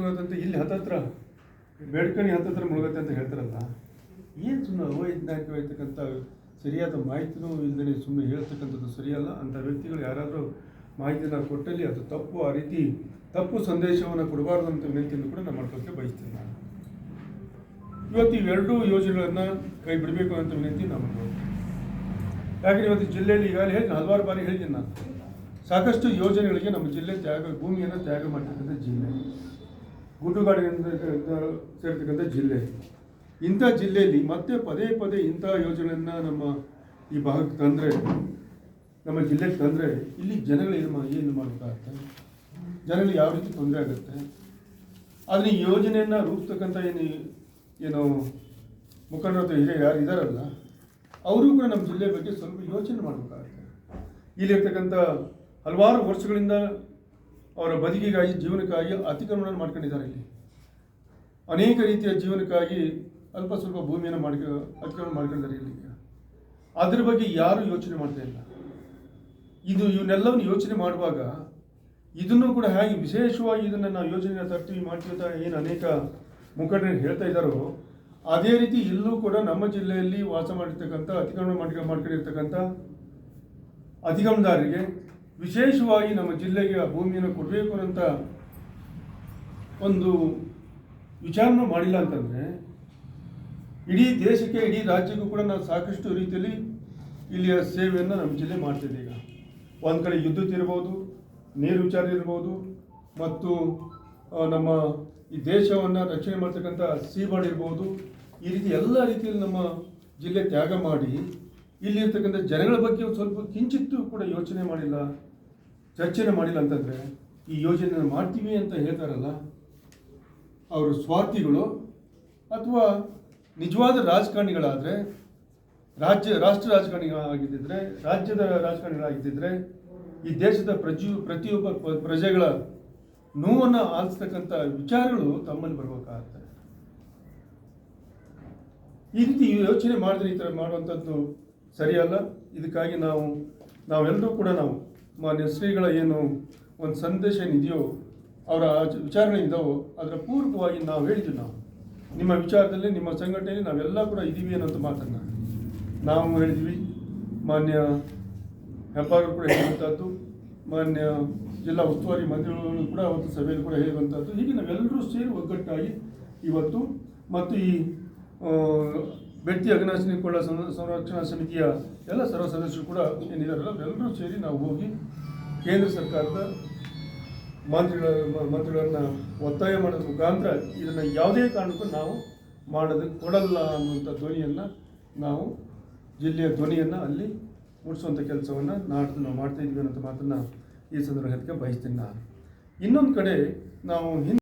ಮುಳುಗತ್ತಂತೆ ಇಲ್ಲಿ ಹತ್ತತ್ರ ಬೇಡ್ಕಣಿ ಹತ್ತತ್ರ ಮುಳುಗತ್ತೆ ಅಂತ ಹೇಳ್ತಾರಲ್ಲ? ಏನು ಸುಮ್ಮನೆ ಅವೈಜ್ಞಾನಿಕವಾಗಿರ್ತಕ್ಕಂಥ ಸರಿಯಾದ ಮಾಹಿತಿನೂ ಇಲ್ಲದೆ ಸುಮ್ಮನೆ ಹೇಳ್ತಕ್ಕಂಥದ್ದು ಸರಿಯಲ್ಲ? ಅಂಥ ವ್ಯಕ್ತಿಗಳು ಯಾರಾದರೂ ಮಾಹಿತಿನ ಕೊಟ್ಟಲ್ಲಿ ಅದು ತಪ್ಪು, ಆ ರೀತಿ ತಪ್ಪು ಸಂದೇಶವನ್ನು ಕೊಡಬಾರ್ದು ಅಂತ ವಿನಂತಿಯನ್ನು ಕೂಡ ನಾನು ಮಾಡ್ಕೊಳಕ್ಕೆ ಬಯಸ್ತೀನಿ ನಾನು. ಇವತ್ತು ಇವೆರಡೂ ಯೋಜನೆಗಳನ್ನು ಕೈ ಬಿಡಬೇಕು ಅಂತ ವಿನಂತಿ ನಾನು ಮಾಡ್ಬೋದು ಯಾಕಂದ್ರೆ ಇವತ್ತು ಜಿಲ್ಲೆಯಲ್ಲಿ ಈಗಾಗಲೇ ಹೇಳಿ ಹಲವಾರು ಬಾರಿ ಹೇಳಿದ್ದೀನಿ ನಾನು. ಸಾಕಷ್ಟು ಯೋಜನೆಗಳಿಗೆ ನಮ್ಮ ಜಿಲ್ಲೆ ತ್ಯಾಗ ಭೂಮಿಯನ್ನು ತ್ಯಾಗ ಮಾಡ್ತಕ್ಕಂಥ ಜಿಲ್ಲೆ. ಗುಡ್ಡುಗಾಡಿನಿಂದ ಸೇರ್ತಕ್ಕಂಥ ಜಿಲ್ಲೆ. ಇಂಥ ಜಿಲ್ಲೆಯಲ್ಲಿ ಮತ್ತೆ ಪದೇ ಪದೇ ಇಂಥ ಯೋಜನೆಯನ್ನು ನಮ್ಮ ಈ ಭಾಗಕ್ಕೆ ತಂದರೆ, ನಮ್ಮ ಜಿಲ್ಲೆಗೆ ತಂದರೆ ಇಲ್ಲಿ ಜನಗಳು ಏನು ಮಾ- ಏನು ಮಾಡಬೇಕಾಗತ್ತೆ ಜನಗಳಿಗೆ ಯಾವ ರೀತಿ ತೊಂದರೆ ಆಗುತ್ತೆ? ಆದರೆ ಈ ಯೋಜನೆಯನ್ನು ರೂಪಿಸ್ತಕ್ಕಂಥ ಏನು ಏನು ಮುಖಂಡರು ಅಥವಾ ಹಿರಿಯ ಯಾರು ಇದ್ದಾರಲ್ಲ ಅವರು ಕೂಡ ನಮ್ಮ ಜಿಲ್ಲೆ ಬಗ್ಗೆ ಸ್ವಲ್ಪ ಯೋಚನೆ ಮಾಡಬೇಕಾಗುತ್ತೆ. ಇಲ್ಲಿರ್ತಕ್ಕಂಥ ಹಲವಾರು ವರ್ಷಗಳಿಂದ ಅವರ ಬದುಕಿಗಾಗಿ, ಜೀವನಕ್ಕಾಗಿ ಅತಿಕ್ರಮಣ ಮಾಡ್ಕೊಂಡಿದ್ದಾರೆ ಇಲ್ಲಿ. ಅನೇಕ ರೀತಿಯ ಜೀವನಕ್ಕಾಗಿ ಅಲ್ಪ ಸ್ವಲ್ಪ ಭೂಮಿಯನ್ನು ಮಾಡ್ಕ, ಅತಿಕ್ರಮಣ ಮಾಡ್ಕೊಂಡಿದ್ದಾರೆ ಇಲ್ಲಿ ಅದ್ರ ಬಗ್ಗೆ ಯಾರು ಯೋಚನೆ ಮಾಡ್ತಾ ಇಲ್ಲ. ಇದು ಇವನ್ನೆಲ್ಲವನ್ನು ಯೋಚನೆ ಮಾಡುವಾಗ ಇದನ್ನು ಕೂಡ ಹೇಗೆ ವಿಶೇಷವಾಗಿ ಇದನ್ನು ನಾವು ಯೋಚನೆ ತರ್ತೀವಿ, ಮಾಡ್ತೀವಿ ಅಂತ ಏನು ಅನೇಕ ಮುಖಂಡರು ಹೇಳ್ತಾ ಇದ್ದಾರೋ, ಅದೇ ರೀತಿ ಇಲ್ಲೂ ಕೂಡ ನಮ್ಮ ಜಿಲ್ಲೆಯಲ್ಲಿ ವಾಸ ಮಾಡಿರ್ತಕ್ಕಂಥ, ಅತಿಕ್ರಮಣ ಮಾಡ್ಕೊಂಡು ಮಾಡ್ಕೊಂಡಿರ್ತಕ್ಕಂಥ ಅಧಿಗಮನದಾರರಿಗೆ ವಿಶೇಷವಾಗಿ ನಮ್ಮ ಜಿಲ್ಲೆಗೆ ಆ ಭೂಮಿಯನ್ನು ಕೊಡಬೇಕು ಅಂತ ಒಂದು ವಿಚಾರನ ಮಾಡಿಲ್ಲ ಅಂತಂದರೆ, ಇಡೀ ದೇಶಕ್ಕೆ, ಇಡೀ ರಾಜ್ಯಕ್ಕೂ ಕೂಡ ನಾವು ಸಾಕಷ್ಟು ರೀತಿಯಲ್ಲಿ ಇಲ್ಲಿಯ ಸೇವೆಯನ್ನು ನಮ್ಮ ಜಿಲ್ಲೆ ಮಾಡ್ತಿದೆ ಈಗ. ಒಂದು ಕಡೆ ವಿದ್ಯುತ್ ಇರ್ಬೋದು, ನೀರು ವಿಚಾರ ಇರ್ಬೋದು, ಮತ್ತು ನಮ್ಮ ಈ ದೇಶವನ್ನು ರಕ್ಷಣೆ ಮಾಡ್ತಕ್ಕಂಥ ಸೀಬಾರ್ಡ್ ಇರ್ಬೋದು, ಈ ರೀತಿ ಎಲ್ಲ ರೀತಿಯಲ್ಲಿ ನಮ್ಮ ಜಿಲ್ಲೆ ತ್ಯಾಗ ಮಾಡಿ ಇಲ್ಲಿರ್ತಕ್ಕಂಥ ಜನಗಳ ಬಗ್ಗೆ ಸ್ವಲ್ಪ ಕಿಂಚಿತ್ತೂ ಕೂಡ ಯೋಚನೆ ಮಾಡಿಲ್ಲ, ಚರ್ಚೆನೆ ಮಾಡಿಲ್ಲ ಅಂತಂದರೆ ಈ ಯೋಜನೆ ಮಾಡ್ತೀವಿ ಅಂತ ಹೇಳ್ತಾರಲ್ಲ, ಅವರು ಸ್ವಾರ್ಥಿಗಳು ಅಥವಾ ನಿಜವಾದ ರಾಜಕಾರಣಿಗಳಾದರೆ, ರಾಜ್ಯ, ರಾಷ್ಟ್ರ ರಾಜಕಾರಣಿಗಳಾಗಿದ್ದರೆ ರಾಜ್ಯದ ರಾಜಕಾರಣಿಗಳಾಗಿದ್ದರೆ ಈ ದೇಶದ ಪ್ರಜಿ, ಪ್ರತಿಯೊಬ್ಬ ಪ್ರಜೆಗಳ ನೋವನ್ನು ಆಲಿಸ್ತಕ್ಕಂಥ ವಿಚಾರಗಳು ತಮ್ಮಲ್ಲಿ ಬರಬೇಕಾಗುತ್ತೆ ಈ ರೀತಿ ಯೋಚನೆ ಮಾಡಿದ್ರೆ ಈ ಥರ ಮಾಡುವಂಥದ್ದು ಸರಿಯಲ್ಲ? ಇದಕ್ಕಾಗಿ ನಾವು, ನಾವೆಲ್ಲರೂ ಕೂಡ ನಾವು ಮಾನ್ಯ ಶ್ರೀಗಳ ಏನು ಒಂದು ಸಂದೇಶ ಏನಿದೆಯೋ ಅವರ ಆಚ- ವಿಚಾರಗಳಿದ್ದಾವೋ ಅದರ ಪೂರ್ವಕವಾಗಿ ನಾವು ಹೇಳಿದ್ವಿ ನಾವು. ನಿಮ್ಮ ವಿಚಾರದಲ್ಲಿ, ನಿಮ್ಮ ಸಂಘಟನೆಯಲ್ಲಿ ನಾವೆಲ್ಲ ಕೂಡ ಇದ್ದೀವಿ ಅನ್ನೋಂಥ ಮಾತನ್ನು ನಾವು ಹೇಳಿದ್ವಿ. ಮಾನ್ಯ ಹೆಬ್ಬಾರರು ಕೂಡ ಹೇಳುವಂಥದ್ದು ಮಾನ್ಯ ಜಿಲ್ಲಾ ಉಸ್ತುವಾರಿ ಮಂತ್ರಿಗಳು ಕೂಡ ಅವತ್ತು ಸಭೆಯಲ್ಲಿ ಕೂಡ ಹೇಳುವಂಥದ್ದು ಹೀಗೆ ನಾವೆಲ್ಲರೂ ಸೇರಿ ಒಗ್ಗಟ್ಟಾಗಿ ಇವತ್ತು ಮತ್ತು ಈ ವ್ಯಕ್ತಿ ಅಗ್ನಾಶಿನಿ ಕೊಳ್ಳ ಸಂರಕ್ಷಣಾ ಸಮಿತಿಯ ಎಲ್ಲ ಸರ್ವ ಸದಸ್ಯರು ಕೂಡ ಏನಿದಾರಲ್ಲ, ಎಲ್ಲರೂ ಸೇರಿ ನಾವು ಹೋಗಿ ಕೇಂದ್ರ ಸರ್ಕಾರದ ಮಂತ್ರಿಗಳ, ಮಂತ್ರಿಗಳನ್ನು ಒತ್ತಾಯ ಮಾಡೋದ್ರ ಮುಖಾಂತರ ಇದನ್ನು ಯಾವುದೇ ಕಾರಣಕ್ಕೂ ನಾವು ಮಾಡೋದಕ್ಕೆ ಕೊಡಲ್ಲ ಅನ್ನುವಂಥ ಧ್ವನಿಯನ್ನು ನಾವು ಜಿಲ್ಲೆಯ ಧ್ವನಿಯನ್ನು ಅಲ್ಲಿ ಮುಡಿಸುವಂಥ ಕೆಲಸವನ್ನು ನಾಡ್ದು ನಾವು ಮಾಡ್ತಾ ಇದ್ವಿ ಅನ್ನೋಂಥ ಮಾತನ್ನು ಈ ಸಂದರ್ಭಕ್ಕೆ ಬಯಸ್ತೀನಿ ನಾನು. ಇನ್ನೊಂದು ಕಡೆ ನಾವು ಹಿಂದೆ